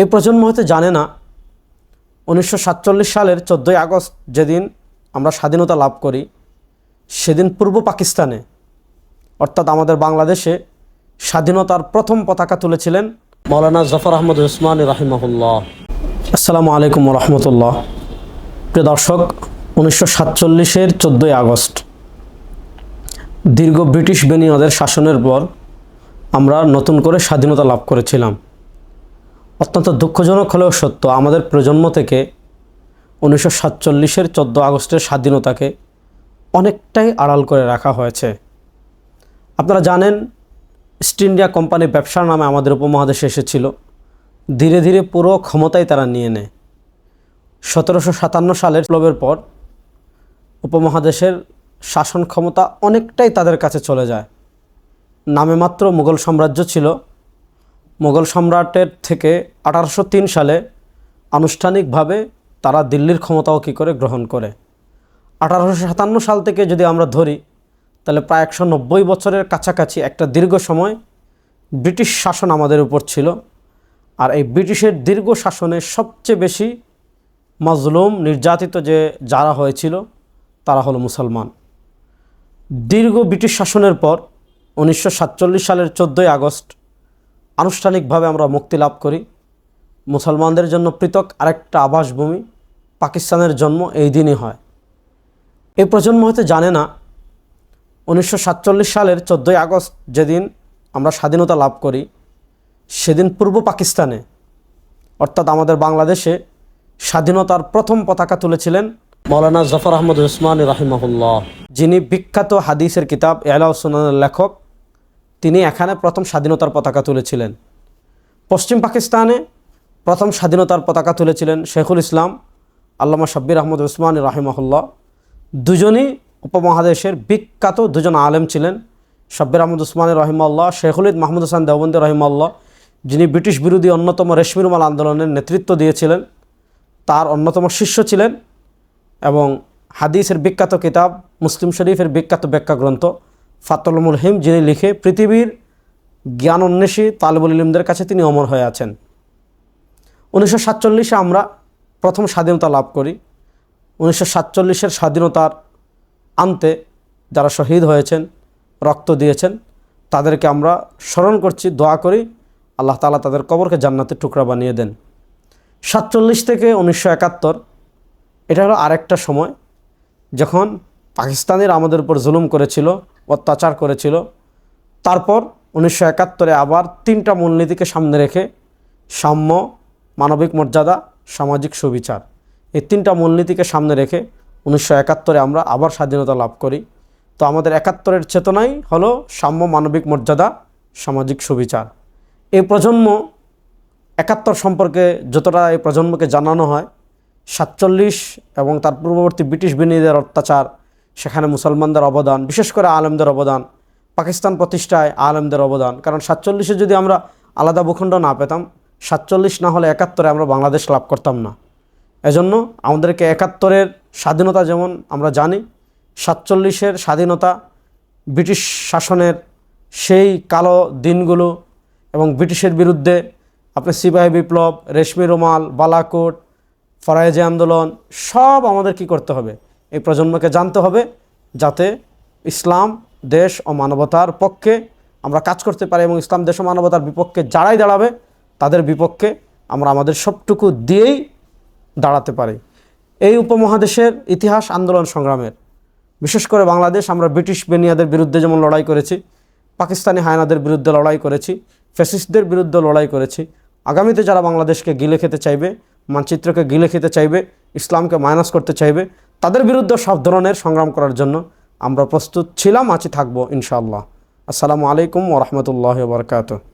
এই প্রজন্ম হয়তো জানে না, উনিশশো সাতচল্লিশ সালের চোদ্দোই আগস্ট যেদিন আমরা স্বাধীনতা লাভ করি, সেদিন পূর্ব পাকিস্তানে, অর্থাৎ আমাদের বাংলাদেশে স্বাধীনতার প্রথম পতাকা তুলেছিলেন মৌলানা জফর আহমদ উসমান রাহিমাহুল্লাহ। আসসালামু আলাইকুম রহমতুল্লাহ। প্রিয় দর্শক, উনিশশো সাতচল্লিশের চোদ্দোই আগস্ট, দীর্ঘ ব্রিটিশ বেনিয়দের শাসনের পর আমরা নতুন করে স্বাধীনতা লাভ করেছিলাম। অত্যন্ত দুঃখজনক হলেও সত্য, আমাদের প্রজন্ম থেকে উনিশশো সাতচল্লিশের চোদ্দ আগস্টের স্বাধীনতাকে অনেকটাই আড়াল করে রাখা হয়েছে। আপনারা জানেন, ইস্ট ইন্ডিয়া কোম্পানি ব্যবসার নামে আমাদের উপমহাদেশে এসেছিল। ধীরে ধীরে পুরো ক্ষমতাই তারা নিয়ে নেয়। সতেরোশো সাতান্ন সালের বিপ্লবের পর উপমহাদেশের শাসন ক্ষমতা অনেকটাই তাদের কাছে চলে যায়। নামে মাত্র মুঘল সাম্রাজ্য ছিল মুঘল সম্রাটের থেকে আঠারোশো তিন সালে আনুষ্ঠানিকভাবে তারা দিল্লির ক্ষমতাও কী করে গ্রহণ করে? আঠারোশো সাতান্ন সাল থেকে যদি আমরা ধরি, তাহলে প্রায় একশো নব্বই বছরের কাছাকাছি একটা দীর্ঘ সময় ব্রিটিশ শাসন আমাদের উপর ছিল। আর এই ব্রিটিশের দীর্ঘ শাসনে সবচেয়ে বেশি মাজলুম নির্যাতিত যে যারা হয়েছিল, তারা হলো মুসলমান। দীর্ঘ ব্রিটিশ শাসনের পর উনিশশো সাতচল্লিশ সালের চোদ্দোই আগস্ট আনুষ্ঠানিকভাবে আমরা মুক্তি লাভ করি। মুসলমানদের জন্য পৃথক আরেকটা আবাসভূমি পাকিস্তানের জন্ম এই দিনই হয়। এই প্রজন্ম হয়তো জানে না, উনিশশো সাতচল্লিশ সালের চোদ্দোই আগস্ট যেদিন আমরা স্বাধীনতা লাভ করি, সেদিন পূর্ব পাকিস্তানে, অর্থাৎ আমাদের বাংলাদেশে স্বাধীনতার প্রথম পতাকা তুলেছিলেন মৌলানা জফর আহমদ উসমান রাহিমাহুল্লাহ, যিনি বিখ্যাত হাদিসের কিতাব এলাউসুনানের লেখক তিনি এখানে প্রথম স্বাধীনতার পতাকা তুলেছিলেন। পশ্চিম পাকিস্তানে প্রথম স্বাধীনতার পতাকা তুলেছিলেন শেখুল ইসলাম, আল্লামা শাব্বির আহমদ উসমান রাহিমাহুল্লাহ। দুজনই উপমহাদেশের বিখ্যাত দুজন আলেম ছিলেন, শাব্বির আহমদ উসমান রহিমাল্লাহ শেখুলিদ মাহমুদ হাসান দেওবন্দি রহিমাল্লাহ যিনি ব্রিটিশ বিরোধী অন্যতম রেশমি রুমাল আন্দোলনের নেতৃত্ব দিয়েছিলেন। তার অন্যতম শিষ্য ছিলেন এবং হাদিসের বিখ্যাত কিতাব, মুসলিম শরীফের বিখ্যাত ব্যাখ্যা গ্রন্থ ফাতুল মুলহিম যিনি লিখে পৃথিবীর জ্ঞান অন্বেষী তালবুল ইলিমদের কাছে তিনি অমর হয়ে আছেন। উনিশশো সাতচল্লিশে আমরা প্রথম স্বাধীনতা লাভ করি। উনিশশো সাতচল্লিশের স্বাধীনতার আনতে যারা শহীদ হয়েছেন, রক্ত দিয়েছেন, তাদেরকে আমরা স্মরণ করছি, দোয়া করি, আল্লাহ তালা তাদের কবরকে জান্নাতের টুকরা বানিয়ে দেন। সাতচল্লিশ থেকে উনিশশো একাত্তর, এটা হলো আরেকটা সময়, যখন পাকিস্তানের আমাদের উপর জুলুম করেছিল অত্যাচার করেছিল। তারপর উনিশশো একাত্তরে আবার তিনটা মূলনীতিকে সামনে রেখে সাম্য, মানবিক মর্যাদা, সামাজিক সুবিচার এই তিনটা মূলনীতিকে সামনে রেখে উনিশশো একাত্তরে আমরা আবার স্বাধীনতা লাভ করি। তো আমাদের একাত্তরের চেতনাই হলো সাম্য, মানবিক মর্যাদা, সামাজিক সুবিচার। এই প্রজন্ম, একাত্তর সম্পর্কে যতটা এই প্রজন্মকে জানানো হয়, সাতচল্লিশ এবং তার পূর্ববর্তী ব্রিটিশ বিনিয়োগের অত্যাচার সেখানে মুসলমানদের অবদান, বিশেষ করে আলেমদের অবদান, পাকিস্তান প্রতিষ্ঠায় আলেমদের অবদান। কারণ সাতচল্লিশে যদি আমরা আলাদা ভূখণ্ড না পেতাম, সাতচল্লিশ না হলে একাত্তরে আমরা বাংলাদেশ লাভ করতাম না। এজন্য আমাদেরকে একাত্তরের স্বাধীনতা যেমন আমরা জানি, সাতচল্লিশের স্বাধীনতা ব্রিটিশ শাসনের সেই কালো দিনগুলো এবং ব্রিটিশের বিরুদ্ধে আপনি সিপাহী বিপ্লব, রেশমি রুমাল, বালাকোট, ফরাইজি আন্দোলন, সব আমাদের কি করতে হবে? এই প্রজন্মকে জানতে হবে যাতে ইসলাম, দেশ ও মানবতার পক্ষে আমরা কাজ করতে পারি এবং ইসলাম, দেশ ও মানবতার বিপক্ষে যারাই দাঁড়াবে, তাদের বিপক্ষে আমরা আমাদের সবটুকু দিয়েই দাঁড়াতে পারি। এই উপমহাদেশের ইতিহাস আন্দোলন সংগ্রামের, বিশেষ করে বাংলাদেশ, আমরা ব্রিটিশ বেনিয়াদের বিরুদ্ধে যেমন লড়াই করেছি, পাকিস্তানি হায়নাদের বিরুদ্ধে লড়াই করেছি, ফ্যাসিস্টদের বিরুদ্ধে লড়াই করেছি, আগামীতে যারা বাংলাদেশকে গিলে খেতে চাইবে, মানচিত্রকে গিলে খেতে চাইবে, ইসলামকে মাইনাস করতে চাইবে তাদের বিরুদ্ধে সব ধরনের সংগ্রাম করার জন্য আমরা প্রস্তুত ছিলাম, আছি থাকব ইনশাআল্লাহ। আসসালামু আলাইকুম ওরহমতুল্লাহ বরকাত